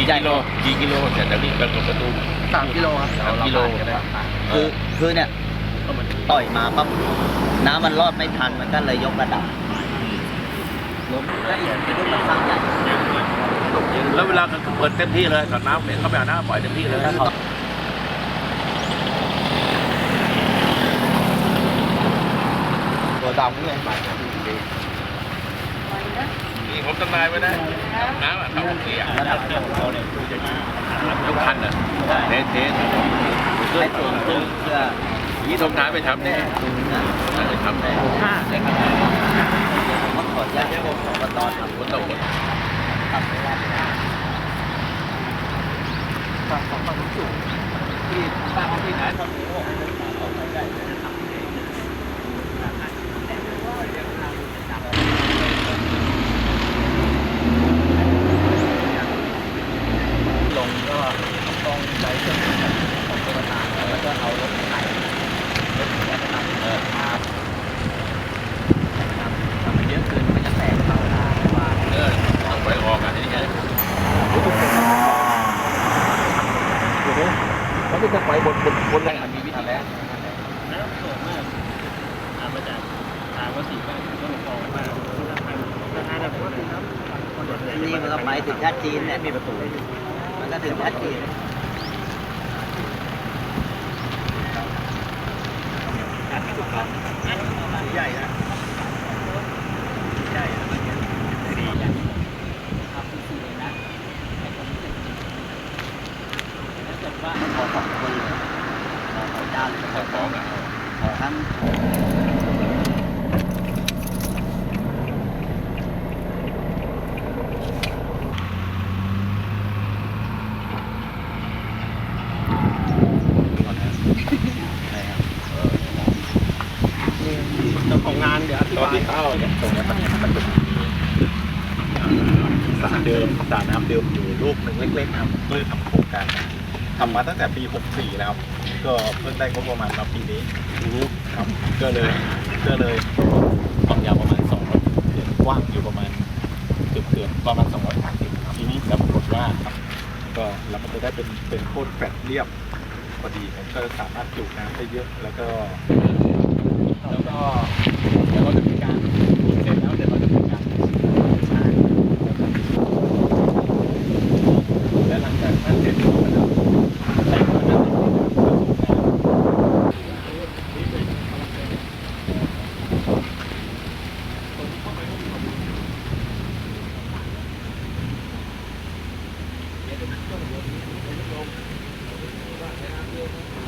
กี่กิโลกี่กิโลจากจากนี้ไปกดประตูสามกิโลครับสามกิโลคือคือเนี่ยต่อยมาปั๊บน้ำมันรอดไม่ทันมันก็เลยยกระดับลมละเอียดเป็นลูกมันฟังใหญ่แล้วเวลาเปิดเต็มที่เลยกับน้ำเนี่ยเขาไปเอาน้ำปล่อยเต็มที่เลยตัวดำเนี่ย นี่ผมจำนายไว้นะน้ำอะเขาเสียระดับของเราเนี่ยทุกคันอะเทสเทสให้สูงขึ้นเพื่อนี่สมท้ายไปทำแน่สูงอะไปทำแน่ห้าเลยครับผมขออนุญาตผมขอตอนทำคนตกหมดทำไม่ได้ฝั่งของฝั่งสูงที่ตั้งที่ไหนตอนนี้ ลงก็ต้องใช้เครื่องมือของตัวต่างแล้วก็เอารถไถรถไถไปทำเออครับครับทำเยอะเกินมันจะแตกเข้าได้ว่า เออต้องไปออกอันนี้ไง แล้วมันจะไปบนบนบนแรงมันมีวิธีแล้วนี่มันก็ไปถึงชาติจีนเนี่ยมีประตูมันก็ถึงชาติจีนใหญ่นะใหญ่ ว่าขอสองคนเลยขอเขาจ้าเลยขอของอะขอทั้งอะไรครับเจ้าของงานเดี๋ยวอธิตอนบายที่เข้าเนี่ยตรงเนี้ยมันมันจะมีสารเดิมสารน้ำเดิมอยู่ลูกหนึ่งเล็กๆนะครับเพื่อทำโครงการ ทำมาตั้งแต่ปี 64แล้วครับ ก็เพิ่งได้งบประมาณมาปีนี้ครับก็เลยก็เลยความยาวประมาณ200เมตรกว้างอยู่ประมาณเกือบเกือบประมาณ230ครับทีนี้แล้วปรากฏว่าครับก็แล้วมันจะได้เป็นเป็นโคตรแฟลตเรียบพอดีครับก็สามารถจุน้ำได้เยอะแล้วก็แล้วก็